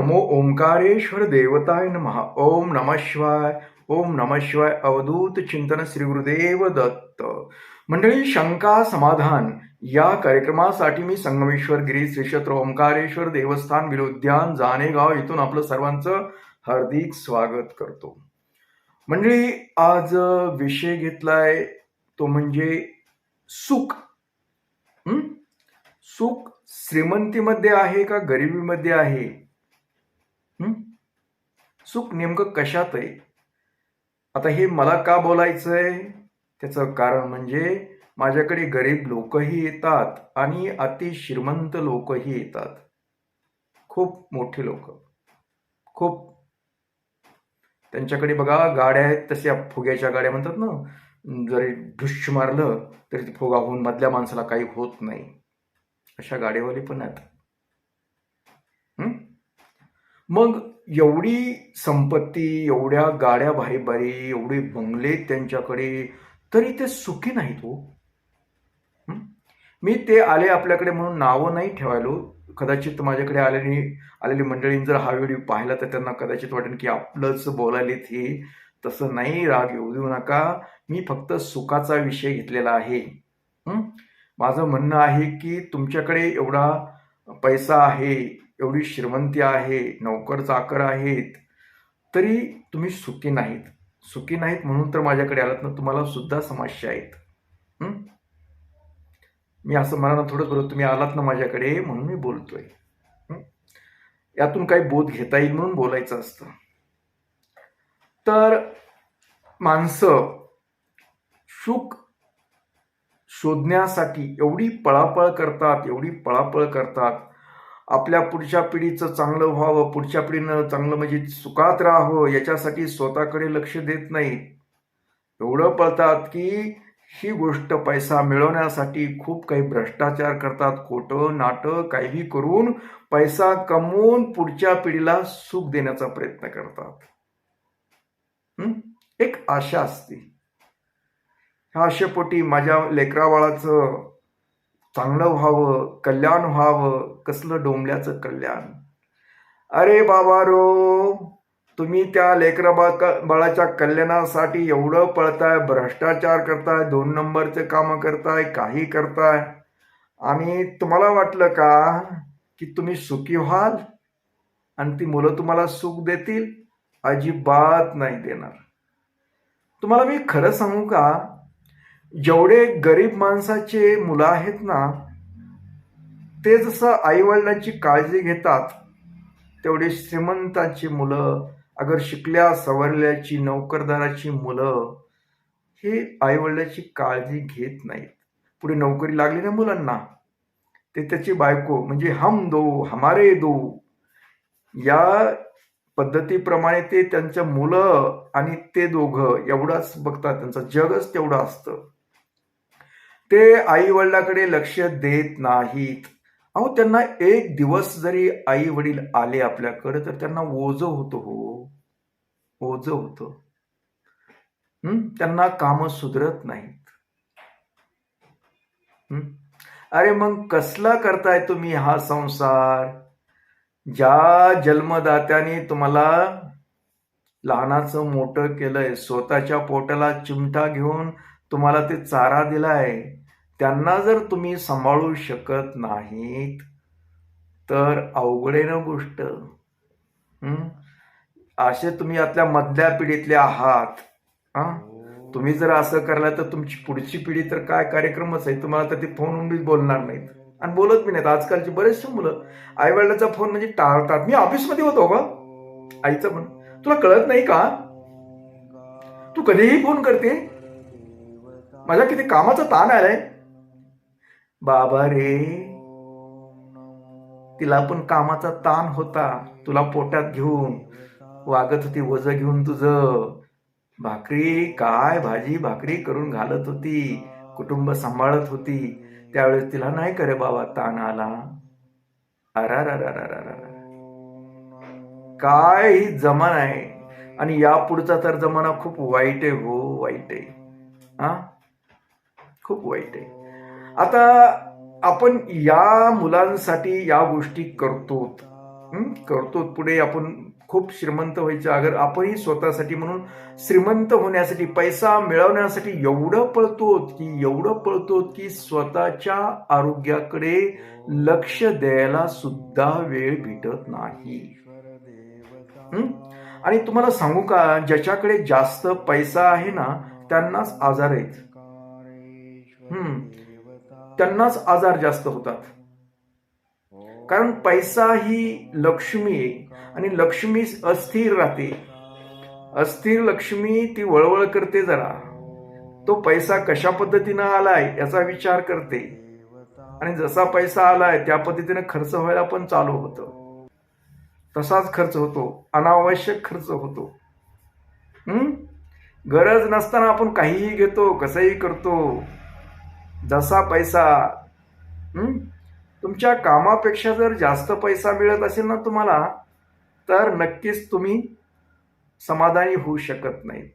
नमो ओंकारेश्वर देवताय नमः. ओम नम शिवाय. ओम नम शिवाय अवधूत चिंतन श्री गुरुदेव दत्त. मंडळी शंका समाधान. या कार्यक्रमासाठी मी संगमेश्वर गिरी श्री क्षेत्र ओंकारेश्वर देवस्थान विलोद्यान जानेगाव इथून आपलं सर्वांचं हार्दिक स्वागत करतो. मंडळी आज विषय घेतलाय तो म्हणजे सुख. सुख श्रीमंतीमध्ये आहे का गरिबीमध्ये आहे? चूक सुख नेमकं कशात आहे? आता हे मला का बोलायचं आहे त्याचं कारण म्हणजे माझ्याकडे गरीब लोकही येतात आणि अति श्रीमंत लोकही येतात. खूप मोठे लोक. खूप. त्यांच्याकडे बघा गाड्या आहेत तशा फुग्याच्या गाड्या म्हणतात ना जरी ढुश मारलं तरी ते फुगा होऊन मधल्या माणसाला काही होत नाही. अशा गाडीवाले पण आहेत. मग एवढी संपत्ती एवढ्या गाड्या भाईबारी भारी एवढे बंगले त्यांच्याकडे तरी ते सुखी नाहीत हो. मी ते आले आपल्याकडे म्हणून नावं नाही ठेवायलो. कदाचित माझ्याकडे आल्याने आलेली मंडळींनी जर हा व्हिडिओ पाहिला तर त्यांना कदाचित वाटेल की आपलंच बोलायलेत हे तसं नाही राग येऊ देऊ नका. मी फक्त सुखाचा विषय घेतलेला आहे. माझं म्हणणं आहे की तुमच्याकडे एवढा पैसा आहे एवढी श्रीमंती आहे नोकर चाकर आहेत तरी तुम्ही सुखी नाहीत. सुखी नाहीत म्हणून तर माझ्याकडे आलात ना तुम्हाला सुद्धा समस्या आहेत. मी असं मला थोडं बरोबर तुम्ही आलात ना माझ्याकडे म्हणून मी बोलतोय. यातून काही बोध घेता येईल म्हणून बोलायचं असतं. तर माणसं सुख शोधण्यासाठी एवढी पळापळ करतात एवढी पळापळ करतात आपल्या पुढच्या पिढीचं चांगलं व्हावं पुढच्या पिढीनं चांगलं म्हणजे सुखात राहावं याच्यासाठी स्वतःकडे लक्ष देत नाही. एवढं पळतात की ही गोष्ट पैसा मिळवण्यासाठी खूप काही भ्रष्टाचार करतात. खोटं नाटक काही करून पैसा कमवून पुढच्या पिढीला सुख देण्याचा प्रयत्न करतात. एक आशा असते. ह्या आशेपोटी माझ्या लेकराबाळाचं चांगलं व्हावं कल्याण व्हावं कसलं डोंबल्याचं कल्याण? अरे बाबा रो तुम्ही त्या लेकरा बाळाच्या कल्याणासाठी एवढं पळताय भ्रष्टाचार करताय दोन नंबरचे कामं करताय काही करताय. आणि तुम्हाला वाटलं का की तुम्ही सुखी व्हाल? आणि ती मुलं तुम्हाला सुख देतील? अजिबात नाही देणार. तुम्हाला मी खरं सांगू का? जेवढे गरीब माणसाचे मुलं आहेत ना ते जसं आईवडिलांची काळजी घेतात तेवढे श्रीमंताची मुलं अगर शिकल्या सवरल्याची नोकरदाराची मुलं हे आईवडिलाची काळजी घेत नाहीत. पुढे नोकरी लागली ना मुलांना ते त्याची बायको म्हणजे हम दो हमारे दो या पद्धतीप्रमाणे ते त्यांच्या मुलं आणि ते दोघं एवढाच बघतात त्यांचं जगच तेवढं असतं. ते आई वडिलाकडे लक्ष देत नाहीत. अहो त्यांना एक दिवस जरी आई वडील आले आपल्याकडे तर त्यांना ओझ होतो हो. ओझ होतं. त्यांना काम सुधरत नाहीत. अरे मग कसला करताय तुम्ही हा संसार? ज्या जन्मदात्याने तुम्हाला लहानाचं मोठं केलंय स्वतःच्या पोटाला चिमटा घेऊन तुम्हाला ते चारा दिलाय त्यांना जर तुम्ही सांभाळू शकत नाहीत तर अवघड आहे ना गोष्ट. असे तुम्ही आतल्या मधल्या पिढीतले आहात. तुम्ही जर असं करला तर तुमची पुढची पिढी तर काय कार्यक्रमच आहे? तुम्हाला तर ते फोन उंडीच बोलणार नाहीत. आणि बोलत बी नाहीत. आजकालची बरेचसे मुलं आईवडिलांचा फोन म्हणजे टाळतात. मी ऑफिसमध्ये होतो ग. आईचं पण. तुला कळत नाही का? तू कधीही फोन करते. माझ्या किती कामाचा ताण आलाय. बाबा रे तिला पण कामाचा ताण होता तुला पोटात घेऊन. वागत होती वज घेऊन तुझं. भाकरी काय भाजी भाकरी करून घालत होती कुटुंब सांभाळत होती. त्यावेळेस तिला नाही करे बाबा ताण आला? अरा काय ही जमान आहे. आणि या पुढचा तर जमाना खूप वाईट आहे हो वाईट आहे. हा? खूप वाईट आहे. आता आपण या मुलांसाठी या गोष्टी करतो करतो पुढे आपण खूप श्रीमंत व्हायचं अगर आपणही स्वतःसाठी म्हणून श्रीमंत होण्यासाठी पैसा मिळवण्यासाठी एवढं पळतो की एवढं पळतो की स्वतःच्या आरोग्याकडे लक्ष द्यायला सुद्धा वेळ भेटत नाही. आणि तुम्हाला सांगू का ज्याच्याकडे जास्त पैसा आहे ना त्यांनाच आजार आहेत. हम्म त्यांनाच आजार जास्त होतात. कारण पैसा ही लक्ष्मी आहे आणि लक्ष्मी अस्थिर राहते. अस्थिर लक्ष्मी ती वळवळ करते जरा. तो पैसा कशा पद्धतीनं आलाय याचा विचार करते. आणि जसा पैसा आलाय त्या पद्धतीनं खर्च व्हायला पण चालू होतं. तसाच खर्च होतो. अनावश्यक खर्च होतो. गरज नसताना आपण काहीही घेतो कसंही करतो. जसा पैसा तुमच्या कामापेक्षा जर जास्त पैसा मिळत असेल ना तुम्हाला तर नक्कीच तुम्ही समाधानी होऊ शकत नाहीत.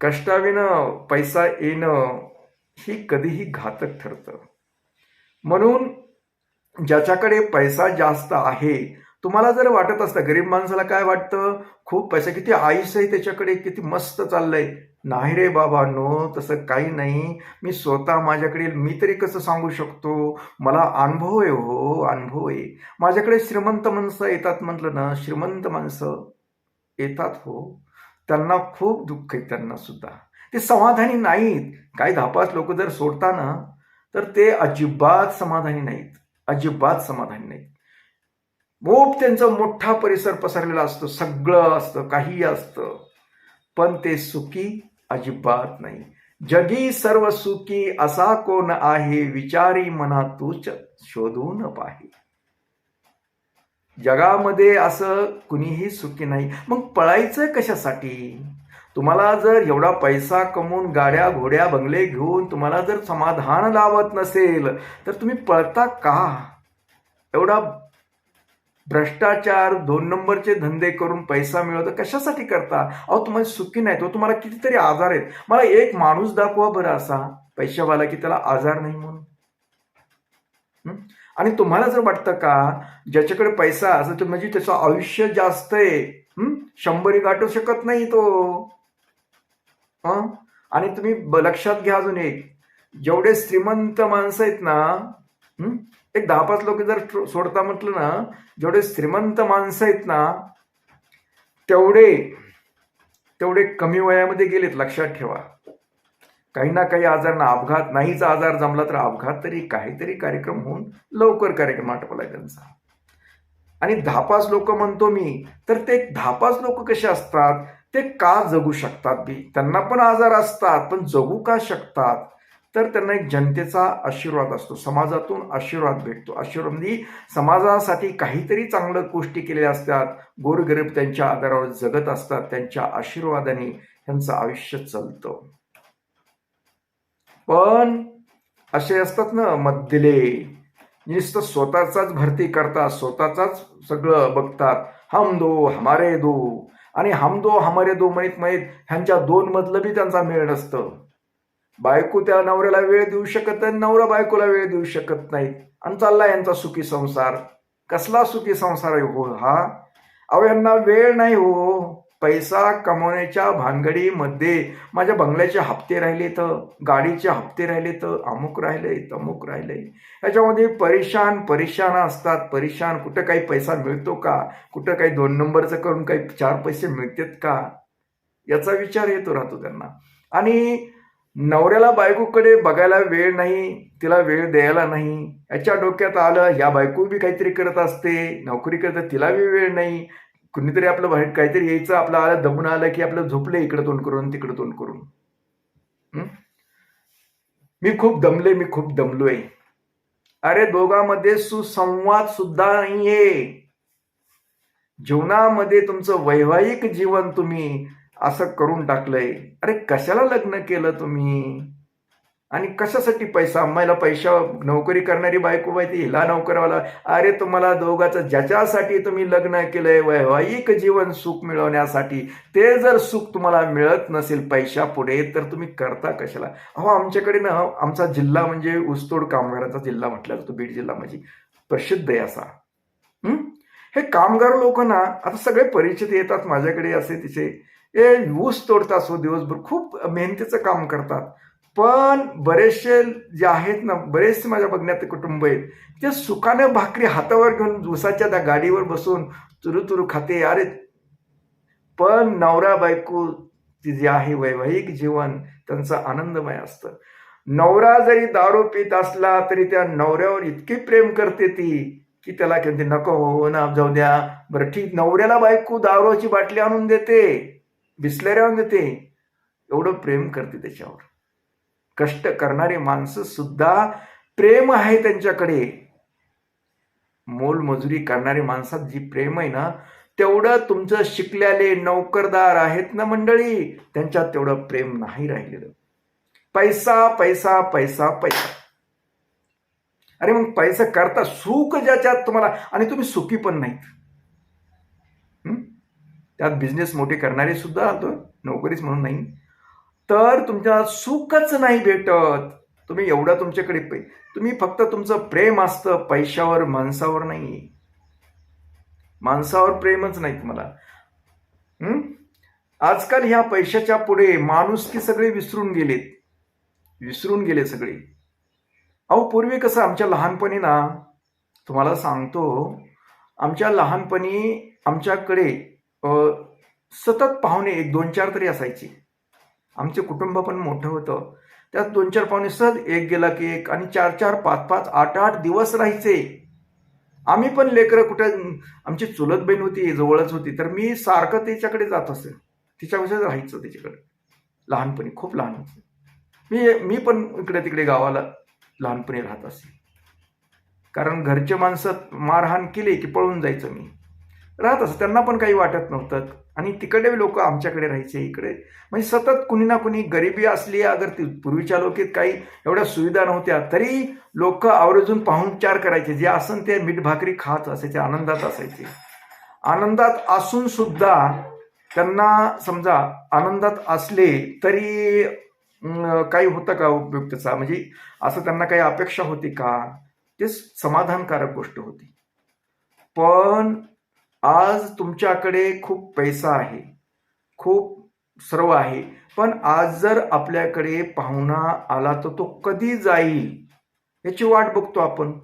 कष्टाविनं पैसा येणं ही कधीही घातक ठरतं. म्हणून ज्याच्याकडे पैसा जास्त आहे तुम्हाला जर वाटत असतं गरीब माणसाला काय वाटतं? खूप पैसा किती आयुष्य आहे त्याच्याकडे किती मस्त चाललंय. नाही रे बाबा नो तसं काही नाही. मी स्वतः माझ्याकडे मी तरी कसं सांगू शकतो? मला अनुभव आहे हो अनुभव आहे. माझ्याकडे श्रीमंत माणसं येतात म्हटलं ना श्रीमंत माणसं येतात हो. त्यांना खूप दुःख आहे त्यांना सुद्धा. ते समाधानी नाहीत. काही धापास लोक जर सोडताना तर ते अजिबात समाधानी नाहीत. अजिबात समाधानी नाहीत. खूप त्यांचा मोठा परिसर पसरलेला असतो. सगळं असतं काही असतं. पण ते सुखी अजिबात नाही. जगी सर्व सुखी असा कोण आहे? विचारी मना तूच शोधून पाहे. जगामध्ये असं कुणीही सुखी नाही. मग पळायचं कशासाठी? तुम्हाला जर एवढा पैसा कमवून गाड्या घोड्या बंगले घेऊन तुम्हाला जर समाधान लावत नसेल तर तुम्ही पळता का? एवढा भ्रष्टाचार दोन नंबरचे धंदे करून पैसा मिळवतो कशासाठी करता? अहो तुम्हाला सुखी नाही तो तुम्हाला कितीतरी आजार आहेत. मला एक माणूस दाखवा बरं असा पैशावाला की त्याला आजार नाही म्हणून. आणि तुम्हाला जर वाटतं का ज्याच्याकडे पैसा असं तर म्हणजे त्याचं आयुष्य जास्त आहे. शंभरी गाठू शकत नाही तो. आणि तुम्ही लक्षात घ्या अजून एक. जेवढे श्रीमंत माणसं आहेत ना एक दहा पाच लोक जर सोडता म्हटलं ना जेवढे श्रीमंत माणसं आहेत ना तेवढे तेवढे कमी वयामध्ये गेलेत लक्षात ठेवा. काही ना काही आजार ना अपघात नाहीच आजार जमला तर अपघात तरी काहीतरी कार्यक्रम होऊन लवकर कार्यक्रम आटपलाय त्यांचा. आणि धापास लोक म्हणतो मी तर ते धापास लोक कसे असतात? ते का जगू शकतात बी? त्यांना पण आजार असतात पण जगू का शकतात? तर त्यांना एक जनतेचा आशीर्वाद असतो. समाजातून आशीर्वाद भेटतो. आशीर्वाद म्हणजे समाजासाठी काहीतरी चांगलं गोष्टी केलेल्या असतात. गोरगरीब त्यांच्या आधारावर जगत असतात. त्यांच्या आशीर्वादाने त्यांचं आयुष्य चालतं. पण असे असतात ना मधले नुसतं स्वतःचाच भरती करतात स्वतःचाच सगळं बघतात. हम दो हमारे दो. आणि हम दो हमारे दो म्हणत म्हणत ह्यांच्या दोन मधलं बी त्यांचा मेळ नसतं. बायको त्या नवऱ्याला वेळ देऊ शकत नाही नवरा बायकोला वेळ देऊ शकत नाहीत आणि चालला यांचा सुखी संसार. कसला सुखी संसार आहे हो हा? अहो यांना वेळ नाही हो. पैसा कमवण्याच्या भानगडीमध्ये. माझ्या बंगल्याचे हप्ते राहिले तर गाडीचे हप्ते राहिले तर अमुक राहिले तमुक राहिले. याच्यामध्ये परेशान परेशान असतात. परेशान कुठं काही पैसा मिळतो का? कुठं काही दोन नंबरचं करून काही चार पैसे मिळतात का? याचा विचार येतो राहतो त्यांना. आणि नवऱ्याला बायकोकडे बघायला वेळ नाही तिला वेळ द्यायला नाही याच्या डोक्यात आलं या बायको बी काहीतरी करत असते नोकरी करत तिला बी वेळ नाही. कुणीतरी आपलं बाहेर काहीतरी यायचं आपलं आलं दमून आलं की आपलं झोपले इकडं तोंड करून तिकडं तोंड करून. मी खूप दमले मी खूप दमलोय. अरे दोघांमध्ये सुसंवाद सुद्धा नाहीये. जीवनामध्ये तुमचं वैवाहिक जीवन तुम्ही असं करून टाकलंय. अरे कशाला लग्न केलं तुम्ही? आणि कशासाठी पैसा? मला पैसा नोकरी करणारी बायको माहिती हिला नोकरवाला अरे तुम्हाला दोघाचं ज्याच्यासाठी तुम्ही लग्न केलंय वैवाहिक जीवन सुख मिळवण्यासाठी ते जर सुख तुम्हाला मिळत नसेल पैशा पुढे तर तुम्ही करता कशाला? अहो आमच्याकडे ना आमचा जिल्हा म्हणजे ऊसतोड कामगारांचा जिल्हा म्हटला जातो बीड जिल्हा म्हणजे प्रसिद्ध आहे असा. हे कामगार लोक ना आता सगळे परिचित येतात माझ्याकडे असे तिचे. हे ऊस तोडतात सो दिवसभर खूप मेहनतीचं काम करतात. पण बरेचसे जे आहेत ना बरेचसे माझ्या बघण्यात कुटुंब आहेत ते सुकाने भाकरी हातावर घेऊन ऊसाच्या त्या गाडीवर बसून चुरू चुरू खाते अरे! पण नवरा बायको जे आहे वैवाहिक जीवन त्यांचं आनंदमय असतं. नवरा जरी दारू पित असला तरी त्या नवऱ्यावर इतकी प्रेम करते ती की त्याला म्हणते नको हो, हो ना जाऊ द्या. बरं ठीक नवऱ्याला बायको दारूची बाटली आणून देते. बिसलेऱ्यावर आणून एवढं प्रेम करते त्याच्यावर. कष्ट करणारी माणसं सुद्धा प्रेम आहे त्यांच्याकडे. मोलमजुरी करणारी माणसात जी प्रेम आहे ना तेवढं तुमचं शिकलेले नोकरदार आहेत ना मंडळी त्यांच्यात तेवढं प्रेम नाही राहिलेलं. पैसा पैसा पैसा पैसा. अरे मग पैसा करता सुख ज्याच्यात तुम्हाला आणि तुम्ही सुखी पण नाहीत. त्यात बिझनेस मोठे करणारे सुद्धा आलो नोकरीच म्हणून नाही. तर तुमच्या सुखच नाही भेटत. तुम्ही एवढं तुमच्याकडे पै तुम्ही फक्त तुमचं प्रेम असतं पैशावर माणसावर नाही. माणसावर प्रेमच नाही तुम्हाला. आजकाल ह्या पैशाच्या पुढे माणुसकी सगळे विसरून गेलेत. विसरून गेले सगळे. अहो पूर्वी कसं आमच्या लहानपणी ना तुम्हाला सांगतो आमच्या लहानपणी आमच्याकडे सतत पाहुणे एक दोन चार तरी असायचे. आमचे कुटुंब पण मोठं होतं. त्यात दोन चार पाहुणे सहज एक गेला की एक आणि चार चार पाच पाच आठ आठ दिवस राहायचे. आम्ही पण लेकरं कुठं आमची चुलत बहीण होती जवळच होती तर मी सारखं तिच्याकडे जात असे. तिच्यापासून राहायचं तिच्याकडे. लहानपणी खूप लहान होते. मी मी पण इकडे तिकडे गावाला लहानपणी राहत असे. कारण घरचे माणसं मारहाण केली की पळून जायचं मी. राहत असं त्यांना पण काही वाटत नव्हतं. आणि तिकडे लोक आमच्याकडे राहायचे इकडे. म्हणजे सतत कुणी ना कुणी गरिबी असली अगर ती पूर्वीच्या लोकेत काही एवढ्या सुविधा नव्हत्या तरी लोक आवर्जून पाहुणचार करायचे. जे असन ते मीठ भाकरी खात असायचे आनंदात असायचे. आनंदात असून सुद्धा त्यांना समजा आनंदात असले तरी काही होतं का उपयोग त्याचा म्हणजे असं त्यांना काही अपेक्षा होती का? ते समाधानकारक गोष्ट होती. पण आज तुमच्याकडे खूप पैसा आहे खूप सर्व आहे पण आज जर आपल्याकडे पाहुणा आला तर तो कधी जाईल याची वाट बघतो आपण.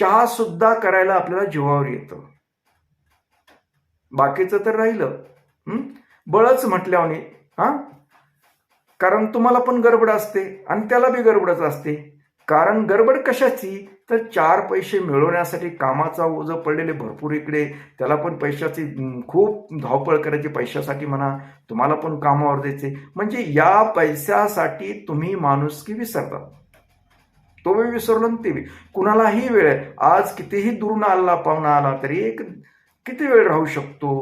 चहा सुद्धा करायला आपल्याला जीवावर येतं. बाकीचं तर राहिलं. बळच म्हटल्याने हा? कारण तुम्हाला पण गडबड असते आणि त्याला बी गडबडच असते. कारण गडबड कशाची? तर चार पैसे मिळवण्यासाठी कामाचा ओझ पडलेले भरपूर इकडे. त्याला पण पैशाची खूप धावपळ करायची. पैशासाठी म्हणा तुम्हाला पण कामावर द्यायचे. म्हणजे या पैशासाठी तुम्ही माणुसकी विसरता? तो वेळ विसरलो ते वेळ कुणालाही वेळ आहे. आज कितीही दुरून आला पाहुणा आला तरी एक किती वेळ राहू शकतो?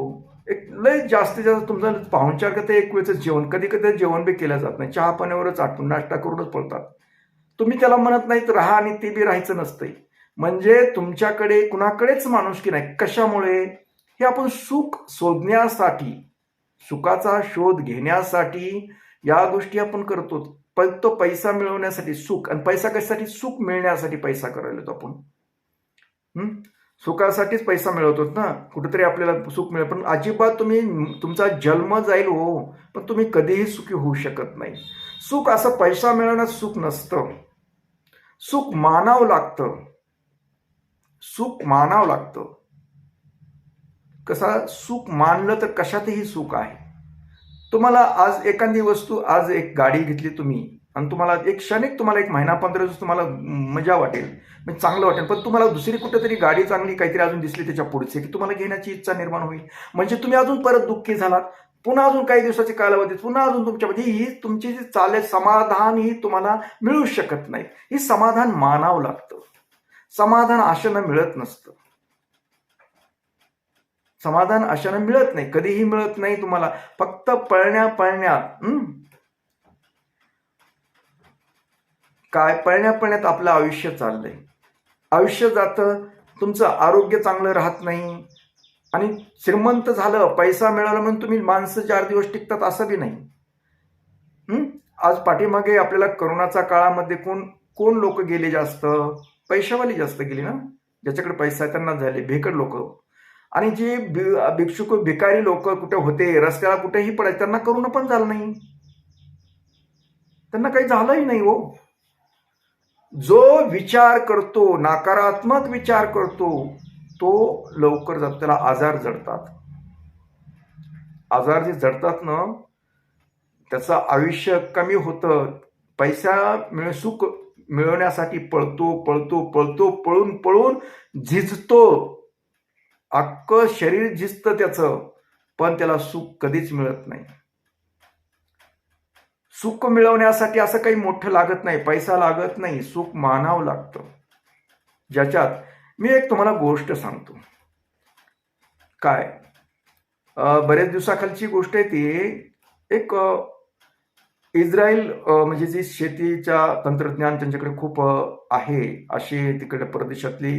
एक लय जास्तीत जास्त तुमचं पाहुणचार करता एक वेळचं जेवण. कधी कधी जेवण बी केलं जात नाही. चहा पाण्यावरच आटून नाश्ता करूनच पळतात. तुम्ही त्याला म्हणत नाहीत राहा आणि ते बी राहायचं नसतंय. म्हणजे तुमच्याकडे कुणाकडेच माणुसकी नाही कशामुळे? हे आपण सुख शोधण्यासाठी सुखाचा शोध घेण्यासाठी या गोष्टी आपण करतो. तो पैसा मिळवण्यासाठी सुख आणि पैसा कशासाठी? सुख मिळण्यासाठी पैसा करायला आपण. सुखासाठीच पैसा मिळवतो ना? कुठेतरी आपल्याला सुख मिळेल. पण अजिबात तुम्ही तुमचा जन्म जाईल हो पण तुम्ही कधीही सुखी होऊ शकत नाही. सुख असं पैसा मिळवण्यात सुख नसतं. सुख मानावं लागतं. सुख मानावं लागतं. कसा सुख मानलं तर कशातही सुख आहे. तुम्हाला आज एखादी वस्तू आज एक गाडी घेतली तुम्ही आणि तुम्हाला एक क्षणिक तुम्हाला एक महिना पंधरा दिवस तुम्हाला मजा वाटेल म्हणजे चांगलं वाटेल पण तुम्हाला दुसरी कुठेतरी गाडी चांगली काहीतरी अजून दिसली त्याच्या पुढचे की तुम्हाला घेण्याची इच्छा निर्माण होईल. म्हणजे तुम्ही अजून परत दुःखी झालात पुन्हा अजून काही दिवसाच्या कालावधीत पुन्हा अजून तुमच्यामध्ये ही तुमची जी चाले समाधान ही तुम्हाला मिळू शकत नाही ही समाधान मानावं लागतं. समाधान आशेनं मिळत नसतं. समाधान अशानं मिळत नाही. कधीही मिळत नाही तुम्हाला. फक्त पळण्या पळण्या काय? पळण्या पळण्यात आपलं आयुष्य चाललंय. आयुष्य जातं तुमचं आरोग्य चांगलं राहत नाही. आणि श्रीमंत झालं पैसा मिळाला म्हणून तुम्ही माणसं चार दिवस टिकतात असं बी नाही. आज पाठीमागे आपल्याला करोनाच्या काळामध्ये कोण कोण लोक गेले जास्त? पैशावाली जास्त गेली ना? ज्याच्याकडे पैसा आहे त्यांना झाले भेकड लोक. आणि जे भि- भिक्षुक भिकारी लोक कुठे होते रस्त्याला कुठेही पडायचे त्यांना करून पण झालं नाही. त्यांना काही झालंही नाही हो. जो विचार करतो नकारात्मक विचार करतो तो लवकर जातो त्याला आजार जडतात. आजार जे जडतात ना त्याचं आयुष्य कमी होतं. पैसा मिळ सुख मिळवण्यासाठी पळतो पळतो पळतो पळून पळून झिजतो. अख्खं शरीर झिजतं त्याचं पण त्याला सुख कधीच मिळत नाही. सुख मिळवण्यासाठी असं काही मोठं लागत नाही पैसा लागत नाही सुख मानावं लागतं. ज्याच्यात मी एक तुम्हाला गोष्ट सांगतो. काय? बऱ्याच बरेच दिवसाखालची गोष्ट आहे ती. एक इस्रायल म्हणजे जी शेतीच्या तंत्रज्ञान त्यांच्याकडे खूप आहे अशी तिकडे परदेशातली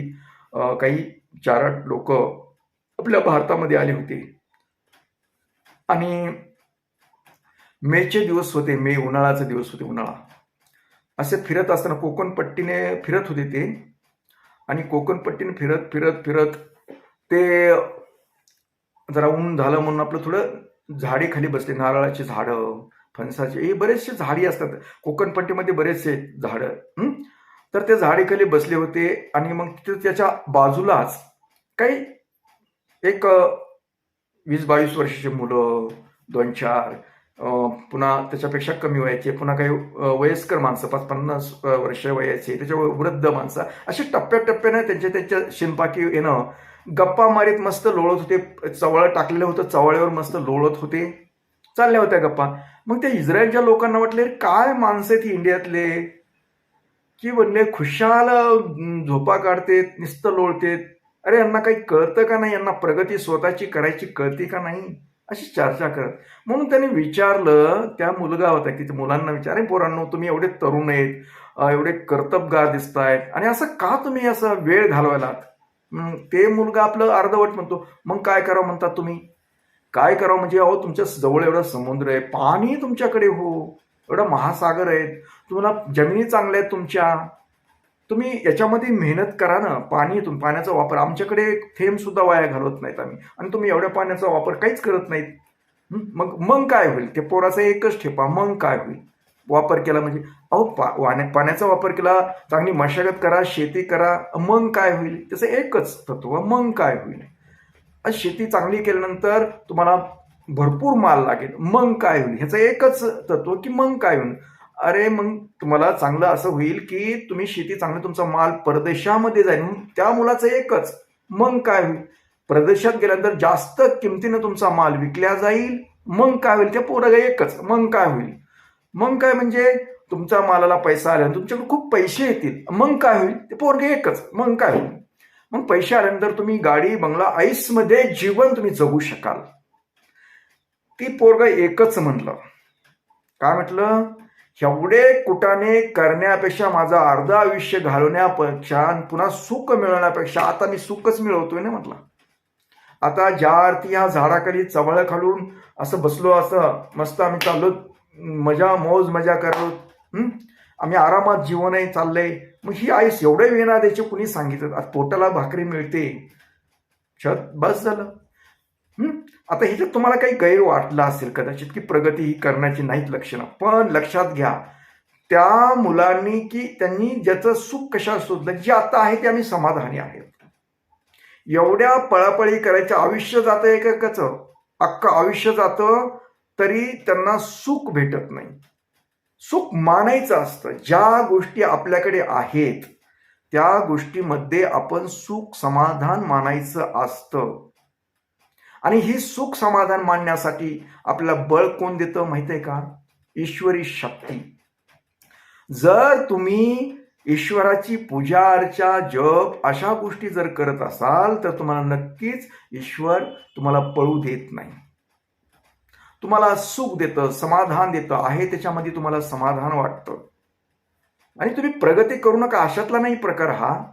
काही चार आठ लोक आपल्या भारतामध्ये आले होते. आणि मेचे दिवस होते मे उन्हाळ्याचे दिवस होते उन्हाळा. असे फिरत असताना कोकण पट्टीने फिरत होते ते. आणि कोकणपट्टीनं फिरत फिरत फिरत ते जरा ऊन झालं म्हणून आपलं थोडं झाडे खाली बसले. नारळाची झाडं फणसाचे हे बरेचसे झाडी असतात. कोकणपट्टीमध्ये बरेचसे झाडं तर ते झाडीखाली बसले होते आणि मग तिथे त्याच्या बाजूलाच काही एक वीस बावीस वर्षाची मुलं दोन चार पुन्हा त्याच्यापेक्षा कमी वयाचे पुन्हा काही वयस्कर माणसं पाच पन्नास वर्ष वयाचे त्याच्यावर वृद्ध माणसं. असे टप्प्याटप्प्याने त्यांच्या त्यांच्या शिंपाकी येणं गप्पा मारीत मस्त लोळत होते. चवळ टाकलेलं होतं चवळ्यावर मस्त लोळत होते. चालल्या होत्या गप्पा. मग त्या इस्रायलच्या लोकांना वाटले काय माणसं आहेत इंडियातले? की म्हणले खुशाल झोपा काढतेत नुसतं लोळतेत अरे यांना काही कळतं का नाही? यांना प्रगती स्वतःची करायची कळते का नाही? अशी चर्चा करत. म्हणून त्यांनी विचारलं त्या मुलगा होता की मुलांना विचार पोरांनो तुम्ही एवढे तरुण आहेत एवढे कर्तबगार दिसतायत आणि असं का तुम्ही असं वेळ घालवायलात? मग ते मुलगा आपलं अर्धवट म्हणतो. मग काय करावं म्हणतात तुम्ही? काय करावं म्हणजे अहो तुमच्या जवळ एवढा समुद्र आहे पाणी तुमच्याकडे हो. एवढा महासागर आहे तुम्हाला जमिनी चांगल्या आहेत तुमच्या. तुम्ही याच्यामध्ये मेहनत करा ना पाणी तुम पाण्याचा वापर. आमच्याकडे एक थेंब सुद्धा वाया घालवत नाहीत आम्ही. आणि तुम्ही एवढ्या पाण्याचा वापर काहीच करत नाहीत. मग मग काय होईल? ते पोराचा एकच ठेपा. मग काय होईल? वापर केला म्हणजे अहो पा वाण्या पाण्याचा वापर केला चांगली मशागत करा शेती करा मग काय होईल? त्याचं एकच तत्व मग काय होईल? आज शेती चांगली केल्यानंतर तुम्हाला भरपूर माल लागेल. मग काय होईल? ह्याचं एकच तत्व की मग काय होईल? अरे मग तुम्हाला चांगलं असं होईल की तुम्ही शेती चांगलं तुमचा माल परदेशामध्ये जाईल. त्या मुलाचं एकच. मग काय होईल? परदेशात गेल्यानंतर जास्त किमतीनं तुमचा माल विकल्या जाईल. मग काय होईल? त्या पोरग एकच. मग काय होईल? मग काय म्हणजे? तुमच्या मालाला पैसा आला तुमच्याकडे खूप पैसे येतील. मग काय होईल? ते पोरगे एकच. मग काय होईल? मग पैसे आल्यानंतर तुम्ही गाडी बंगला आईसमध्ये जीवन तुम्ही जगू शकाल. ती पोरग एकच म्हणलं. काय म्हटलं? एवढे कुटाने करण्यापेक्षा माझं अर्ध आयुष्य घालवण्यापेक्षा पुन्हा सुख मिळवण्यापेक्षा आता मी सुखच मिळवतोय ना म्हटलं. आता ज्या अर्थी ह्या झाडाखाली चवळ खालून असं बसलो असं मस्त आम्ही चाललो मजा मौज मजा करलो आम्ही आरामात जीवनही चाललंय. मग ही आईस एवढे वेळा द्यायचे कुणी सांगितलं? आज पोटाला भाकरी मिळते. छत बस झालं. आता ह्याच्यात तुम्हाला काही गैर वाटला असेल कदाचित की प्रगती ही करण्याची नाहीत लक्षणं. पण लक्षात घ्या त्या मुलांनी की त्यांनी ज्याचं सुख कशा शोधलं जे आता आहे ते आम्ही समाधानी आहेत. एवढ्या पळापळी करायचं आयुष्य जातं एकाच अख्खं आयुष्य जातं तरी त्यांना सुख भेटत नाही. सुख मानायचं असतं. ज्या गोष्टी आपल्याकडे आहेत त्या गोष्टीमध्ये आपण सुख समाधान मानायचं असतं. आणि ही सुख समाधान मानण्यासाठी आपल्याला बळ कोण देतं माहीत आहे का? ईश्वरी शक्ती. जर तुम्ही ईश्वराची पूजा अर्चा जप अशा गोष्टी जर करत असाल तर तुम्हाला नक्कीच ईश्वर तुम्हाला पळू देत नाही. तुम्हाला सुख देतं समाधान देतं आहे त्याच्यामध्ये तुम्हाला समाधान वाटतं. आणि तुम्ही प्रगती करू नका अशातला नाही प्रकार हा.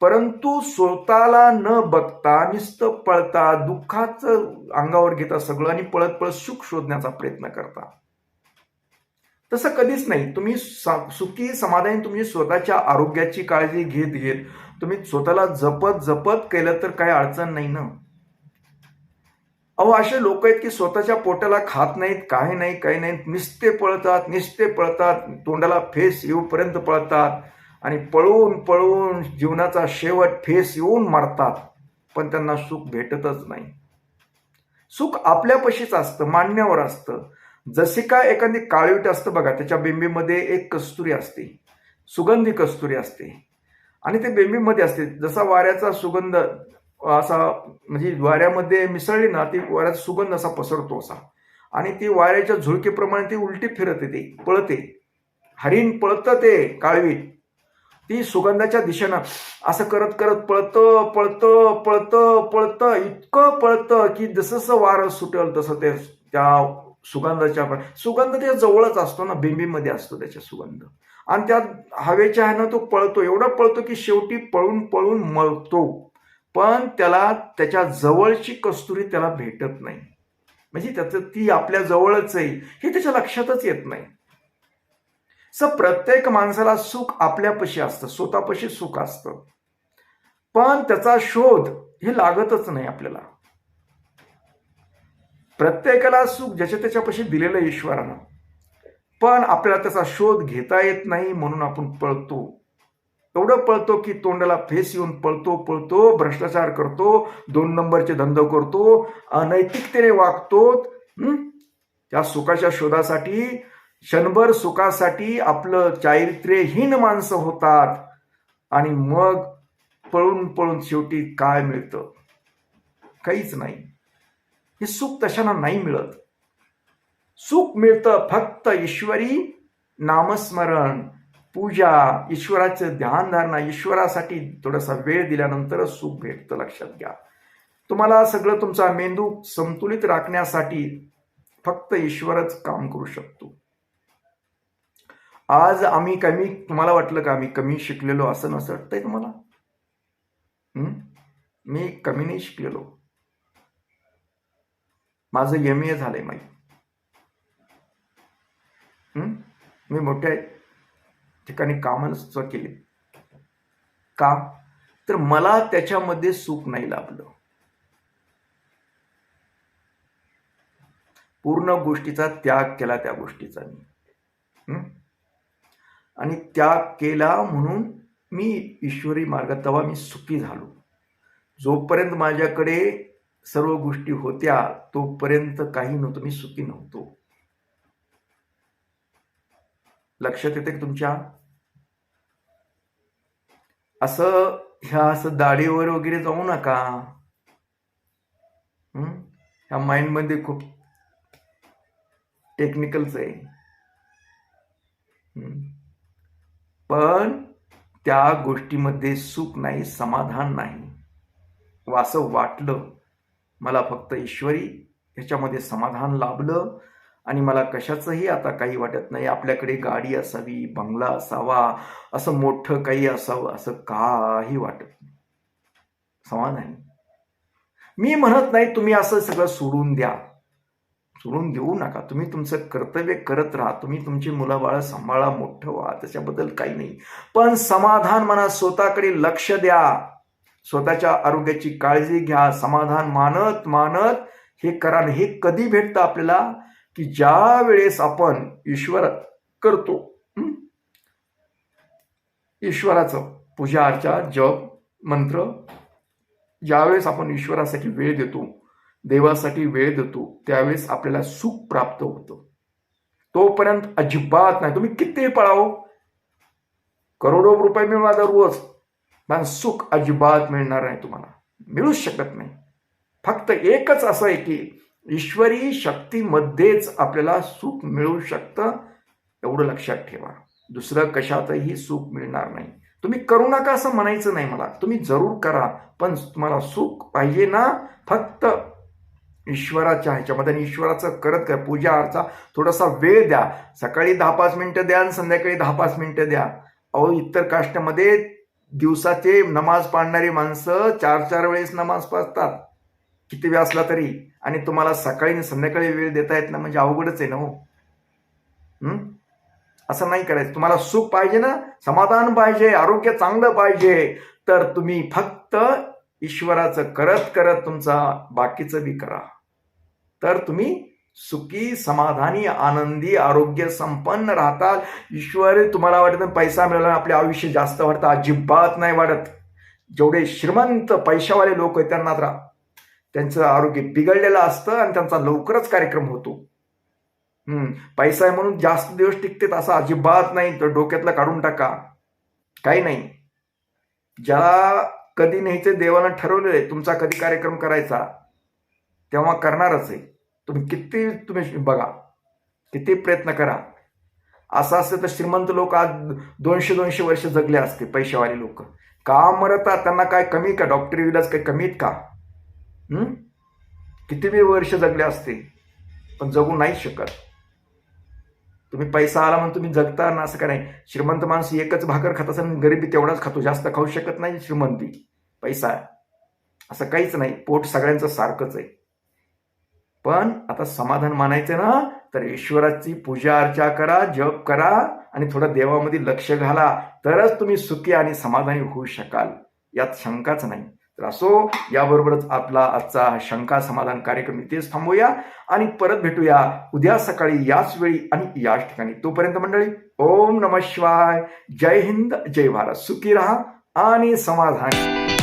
परंतु स्वतःला न बघता नुसतं पळता दुःखाचं अंगावर घेता सगळं आणि पळत पळत सुख शोधण्याचा प्रयत्न करता. तसं कधीच नाही. तुम्ही सुखी समाधानी तुम्ही स्वतःच्या आरोग्याची काळजी घेत घेत तुम्ही स्वतःला जपत जपत केलं तर काही अडचण नाही ना. अहो असे लोक आहेत की स्वतःच्या पोटाला खात नाहीत काही नाही काही नाही. निस्ते पळतात निस्ते पळतात तोंडाला फेस येऊपर्यंत पळतात. आणि पळून पळून जीवनाचा शेवट फेस येऊन मारतात पण त्यांना सुख भेटतच नाही. सुख आपल्यापाशीच असतं मान्यावर असतं. जसे काय एखादी काळवीट असतं बघा त्याच्या बेंबीमध्ये एक कस्तुरी असते सुगंधी कस्तुरी असते. आणि ते बेंबीमध्ये असते. जसा वाऱ्याचा सुगंध असा म्हणजे वाऱ्यामध्ये मिसळली ना ती वाऱ्याचा सुगंध असा पसरतो असा. आणि ती वाऱ्याच्या झुळकेप्रमाणे ती उलटी फिरत येते पळते. हरिण पळतं ते काळवीट. ती सुगंधाच्या दिशेनं असं करत करत पळतं पळतं पळतं पळतं इतकं पळतं की जसं जसं वारं सुटेल तसं ते त्या सुगंधाच्या सुगंध त्या जवळच असतो ना बिंबीमध्ये असतो त्याच्या सुगंध. आणि त्या हवेच्या ह्यानं तो पळतो एवढा पळतो की शेवटी पळून पळून मळतो. पण त्याला त्याच्या जवळची कस्तुरी त्याला भेटत नाही. म्हणजे त्याचं ती आपल्या जवळच आहे हे त्याच्या लक्षातच येत नाही. स प्रत्येक माणसाला सुख आपल्यापाशी असतं स्वतःपाशी सुख असतं. पण त्याचा शोध हे लागतच नाही आपल्याला. प्रत्येकाला सुख ज्याच्या त्याच्यापाशी दिलेलं ईश्वरानं. पण आपल्याला त्याचा शोध घेता येत नाही म्हणून आपण पळतो. एवढं पळतो की तोंडाला फेस येऊन पळतो पळतो भ्रष्टाचार करतो दोन नंबरचे धंदे करतो अनैतिकतेने वागतो त्या सुखाच्या शोधासाठी क्षणभर सुखासाठी आपलं चारित्र्यहीन माणसं होतात आणि मग पळून पळून शेवटी काय मिळतं? काहीच नाही. हे सुख तशांना नाही मिळत. सुख मिळतं फक्त ईश्वरी नामस्मरण पूजा ईश्वराचं ध्यानधारणा ईश्वरासाठी थोडासा वेळ दिल्यानंतरच सुख भेटतं लक्षात घ्या. तुम्हाला सगळं तुमचा मेंदू संतुलित राखण्यासाठी फक्त ईश्वरच काम करू शकतो. आज आम्ही कमी तुम्हाला वाटलं का आम्ही कमी शिकलेलो असं नसं वाटतंय तुम्हाला? मी कमी नाही शिकलेलो. माझं एम ए झालंय माहीत. मी मोठ्या ठिकाणी कामच केले. का तर मला त्याच्यामध्ये सुख नाही लाभलं पूर्ण गोष्टीचा त्याग केला त्या गोष्टीचा मी. आणि त्याग केला म्हणून मी ईश्वरी मार्गात तेव्हा मी सुखी झालो. जोपर्यंत माझ्याकडे सर्व गोष्टी होत्या तोपर्यंत काही नव्हतं मी सुखी नव्हतो. लक्षात येते की तुमच्या? असं ह्या असं दाढीवर वगैरे जाऊ नका. हं? ह्या माइंडमध्ये खूप टेक्निकलच आहे. पण त्या गोष्टीमध्ये सुख नाही समाधान नाही. व असं वाटलं मला फक्त ईश्वरी ह्याच्यामध्ये समाधान लाभलं आणि मला कशाचंही आता काही वाटत नाही. आपल्याकडे गाडी असावी बंगला असावा असं मोठं काही असावं असं काही वाटत नाही. समाधान. मी म्हणत नाही तुम्ही असं सगळं सोडून द्या. सोडून देऊ नका. तुम्ही तुमचं कर्तव्य करत राहा. तुम्ही तुमची मुलंबाळं सांभाळा मोठं व्हा. त्याच्याबद्दल काही नाही. पण समाधान म्हणा स्वतःकडे लक्ष द्या. स्वतःच्या आरोग्याची काळजी घ्या. समाधान मानत मानत हे करा. हे कधी भेटतं आपल्याला? की ज्या वेळेस आपण ईश्वर करतो ईश्वराचं पूजा अर्चा जप मंत्र ज्यावेळेस आपण ईश्वरासाठी वेळ देतो देवासाठी वेळ देतो त्यावेळेस आपल्याला सुख प्राप्त होतं. तोपर्यंत अजिबात नाही. तुम्ही किती पळावं? करोडो रुपये मिळवा दररोज पण सुख अजिबात मिळणार नाही तुम्हाला. मिळूच शकत नाही. फक्त एकच असं आहे की ईश्वरी शक्तीमध्येच आपल्याला सुख मिळू शकतं एवढं लक्षात ठेवा. दुसरं कशातही सुख मिळणार नाही. तुम्ही करू नका असं म्हणायचं नाही मला. तुम्ही जरूर करा पण तुम्हाला सुख पाहिजे ना. फक्त ईश्वराच्या ह्याच्यामध्ये आणि ईश्वराचं करत काय पूजा अर्चा थोडासा वेळ द्या. सकाळी दहा पाच मिनटं द्या आणि संध्याकाळी दहा पाच मिनटं द्या. अहो इतर काष्टमध्ये दिवसाचे नमाज पाडणारी माणसं चार चार वेळेस नमाज पाडतात किती वेळ असला तरी. आणि तुम्हाला सकाळी आणि संध्याकाळी वेळ देता येत ना म्हणजे अवघडच आहे ना हो? असं नाही करायचं. तुम्हाला सुख पाहिजे ना समाधान पाहिजे आरोग्य चांगलं पाहिजे. तर तुम्ही फक्त ईश्वराचं करत करत तुमचा बाकीचं बी करा. तर तुम्ही सुखी समाधानी आनंदी आरोग्य संपन्न राहतात ईश्वर तुम्हाला वाटतं पैसा मिळाला आपले आयुष्य जास्त वाढतं अजिबात नाही वाढत. जेवढे श्रीमंत पैशावाले लोक आहेत त्यांना तर त्यांचं आरोग्य बिघडलेलं असतं आणि त्यांचा लवकरच कार्यक्रम होतो. पैसा आहे म्हणून जास्त दिवस टिकतेत असं अजिबात नाही तर डोक्यातलं काढून टाका. काही नाही. ज्याला कधी न्यायचं देवानं ठरवलेलं आहे तुमचा कधी कार्यक्रम करायचा तेव्हा करणारच आहे. तुम्ही किती तुम्ही बघा. किती प्रयत्न करा. असं असतं तर श्रीमंत लोक आज दोनशे दोनशे वर्ष जगले असते पैशावाले लोक. का मरतात त्यांना काय कमी का? डॉक्टरी इलाज काही कमीत का? किती वर्ष जगले असते पण जगू नाही शकत. तुम्ही पैसा आला म्हणून तुम्ही जगता ना असं काय नाही. श्रीमंत माणूस एकच भाकर खात असेल आणि गरिबी तेवढाच खातो. जास्त खाऊ शकत नाही श्रीमंती. पैसा. असं काहीच नाही. पोट सगळ्यांचं सारखंच आहे. पण आता समाधान मानायचं ना तर ईश्वराची पूजा अर्चा करा जप करा आणि थोडं देवामध्ये लक्ष घाला. तरच तुम्ही सुखी आणि समाधानी होऊ शकाल. यात शंकाच नाही. तर असो याबरोबरच आपला आजचा शंका समाधान कार्यक्रम इथेच थांबूया आणि परत भेटूया उद्या सकाळी याच वेळी आणि याच ठिकाणी. तोपर्यंत मंडळी ओम नम शिवाय. जय हिंद जय भारत. सुखी राहा आणि समाधानी.